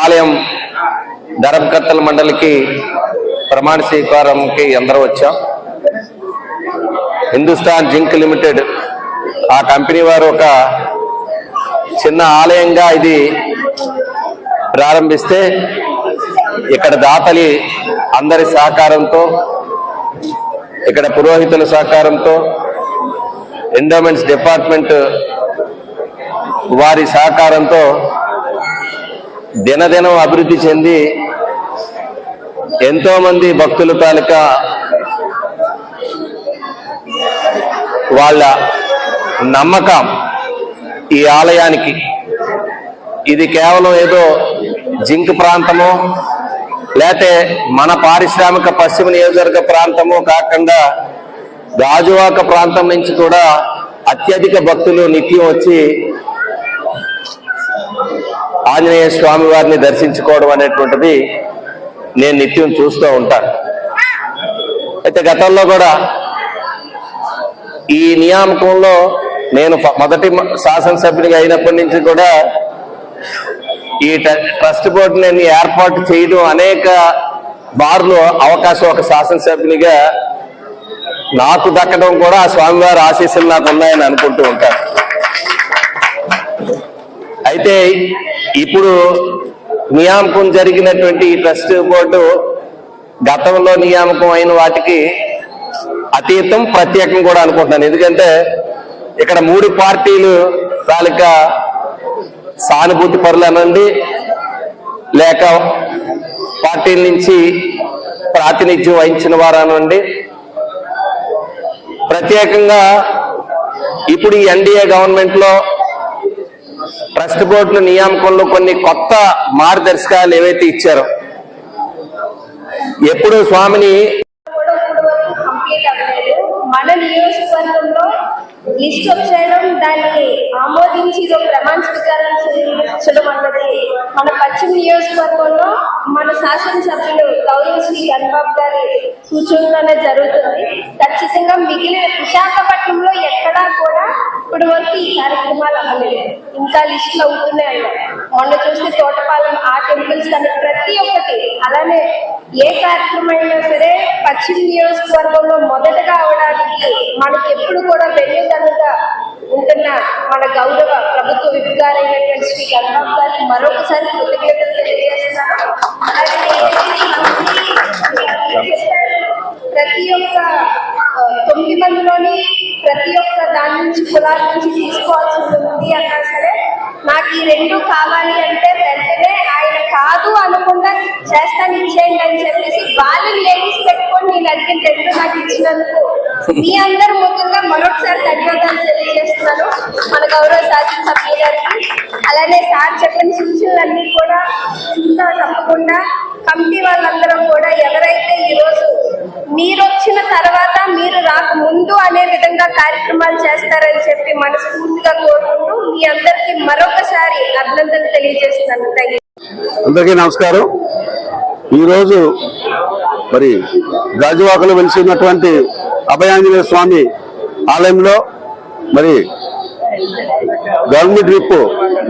ఆలయం ధర్మకర్తల మండలికి ప్రమాణ స్వీకారంకి అందరూ వచ్చాం. హిందుస్థాన్ జింక్ లిమిటెడ్ ఆ కంపెనీ వారు ఒక చిన్న ఆలయంగా ఇది ప్రారంభిస్తే ఇక్కడ దాతలి అందరి సహకారంతో ఇక్కడ పురోహితుల సహకారంతో ఎండోమెంట్స్ డిపార్ట్మెంట్ వారి సహకారంతో దినదినం అభివృద్ధి చెంది ఎంతో మంది భక్తుల తాలూకా వాళ్ళ నమ్మకం ఈ ఆలయానికి. ఇది కేవలం ఏదో జింక్ ప్రాంతము లేతే మన పారిశ్రామిక పశ్చిమ నియోజకవర్గ ప్రాంతము కాకుండా గాజువాక ప్రాంతం నుంచి కూడా అత్యధిక భక్తులు నిత్యం వచ్చి ఆంజనేయ స్వామి వారిని దర్శించుకోవడం అనేటువంటిది నేను నిత్యం చూస్తూ ఉంటాను. అయితే గతంలో కూడా ఈ నియామకంలో నేను మొదటి శాసనసభ్యునిగా అయినప్పటి నుంచి కూడా ఈ ట్రస్ట్ బోర్డు నేను ఏర్పాటు చేయడం అనేక బార్లు అవకాశం ఒక శాసనసభ్యునిగా నాకు దక్కడం కూడా ఆ స్వామివారి ఆశీస్సులు నాకు ఉన్నాయని అనుకుంటూ ఉంటాను. అయితే ఇప్పుడు నియామకం జరిగినటువంటి ఈ ట్రస్ట్ బోర్డు గతంలో నియామకం అయిన వాటికి అతీతం ప్రత్యేకం కూడా అనుకుంటున్నాను. ఎందుకంటే ఇక్కడ మూడు పార్టీలు తాలూకా సానుభూతి పరులు అనండి లేక పార్టీల నుంచి ప్రాతినిధ్యం వహించిన వారు అనండి. ప్రత్యేకంగా ఇప్పుడు ఈ ఎన్డీఏ గవర్నమెంట్లో ట్రస్ట్ బోర్డుల నియామకంలో కొన్ని కొత్త మార్గదర్శకాలు ఏవైతే ఇచ్చారో ఎప్పుడు స్వామిని మన నియోజకవర్గంలో లిస్ట్ చేయడం దాన్ని ఆమోదించి ఇది ఒక ప్రమాణ స్వీకారం చేయడం అన్నది మన పశ్చిమ నియోజకవర్గంలో మన శాసనసభ్యులు గౌరవ శ్రీ గణబాబు గారి సూచనలోనే జరుగుతుంది. ఖచ్చితంగా మిగిలిన విశాఖపట్నంలో ఎక్కడా కూడా ఇప్పటి వరకు ఈ కార్యక్రమాలు అవ్వలేదు. ఇంకా లిస్టులు అవుతున్నాయి. మొన్న చూస్తే తోటపాలెం ఆ టెంపుల్స్ కానీ ప్రతి ఒక్కటి అలానే ఏ కార్యక్రమం అయినా సరే పశ్చిమ నియోజకవర్గంలో మొదటగా అవడానికి మనకి ఎప్పుడు కూడా వెన్నుదన్నుగా ఉంటున్న మన గౌరవ ప్రభుత్వ విప్ గారైనటువంటి శ్రీ గణబాబు గారికి మరొకసారి కృతజ్ఞతలు తెలియజేస్తున్నాను. ప్రతి ఒక్క తొమ్మిది మందిలోని ప్రతి ఒక్క దాని నుంచి కులాల నుంచి తీసుకోవాల్సి ఉంది అన్నా సరే నాకు ఈ రెండు కావాలి అంటే వెంటనే ఆయన కాదు అనకుండా చేస్తాను ఇచ్చేయండి అని చెప్పేసి వాళ్ళని లేడీస్ పెట్టుకొని నేను అడిగిన రెండు నాకు ఇచ్చినందుకు మీ అందరి ముఖ్యంగా మరొకసారి ధన్యవాదాలు తెలియజేస్తున్నాను. మన గౌరవ శాసనసభ్యులు గారికి అలానే సార్ చెప్పిన సూచనలన్నీ కూడా చూస్తా తప్పకుండా కమిటీ వాళ్ళందరం కూడా ఎవరైతే ఈ రోజు మీరు వచ్చిన తర్వాత మీరు రాకముందు అనే విధంగా కార్యక్రమాలు చేస్తారని చెప్పి మనస్ఫూర్తిగా కోరుకుంటూ మీ అందరికి మరొకసారి అభినందనలు తెలియజేస్తున్నాను. థ్యాంక్ అందరికీ నమస్కారం. ఈరోజు మరి గాజువాకలో వెలిసి ఉన్నటువంటి అభయాంజనేయ స్వామి ఆలయంలో మరి గవర్నమెంట్ విప్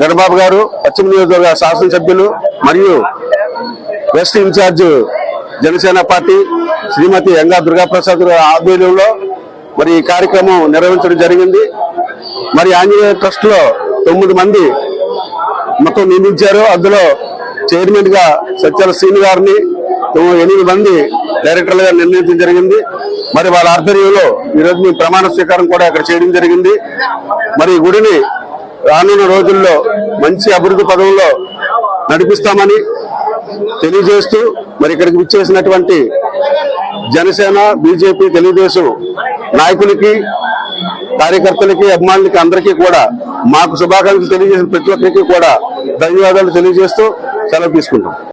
గణబాబు గారు పశ్చిమ నియోజకవర్గ శాసనసభ్యులు మరియు west in charge Janasena party Shrimati Yanga Durgaprasad ఆధ్వర్యంలో మరి ఈ కార్యక్రమం నిర్వహించడం జరిగింది. మరి ఆంజనేయ ట్రస్ట్లో తొమ్మిది మంది మొత్తం నియమించారు. అందులో చైర్మన్గా సత్యాల శ్రీని గారిని తొమ్మిది- ఎనిమిది మంది డైరెక్టర్లుగా నిర్ణయించడం జరిగింది. మరి వాళ్ళ ఆధ్వర్యంలో ఈరోజు మీ ప్రమాణ స్వీకారం కూడా ఇక్కడ చేయడం జరిగింది. మరి గుడిని రానున్న రోజుల్లో మంచి అభివృద్ధి పదంలో నడిపిస్తామని తెలియజేస్తూ మరి ఇక్కడికి విచ్చేసినటువంటి జనసేన బీజేపీ తెలుగుదేశం నాయకులకి కార్యకర్తలకి అభిమానులకి అందరికీ కూడా మాకు శుభాకాంక్షలు తెలియజేసిన ప్రతి ఒక్కరికి కూడా ధన్యవాదాలు తెలియజేస్తూ సెలవు తీసుకుంటాం.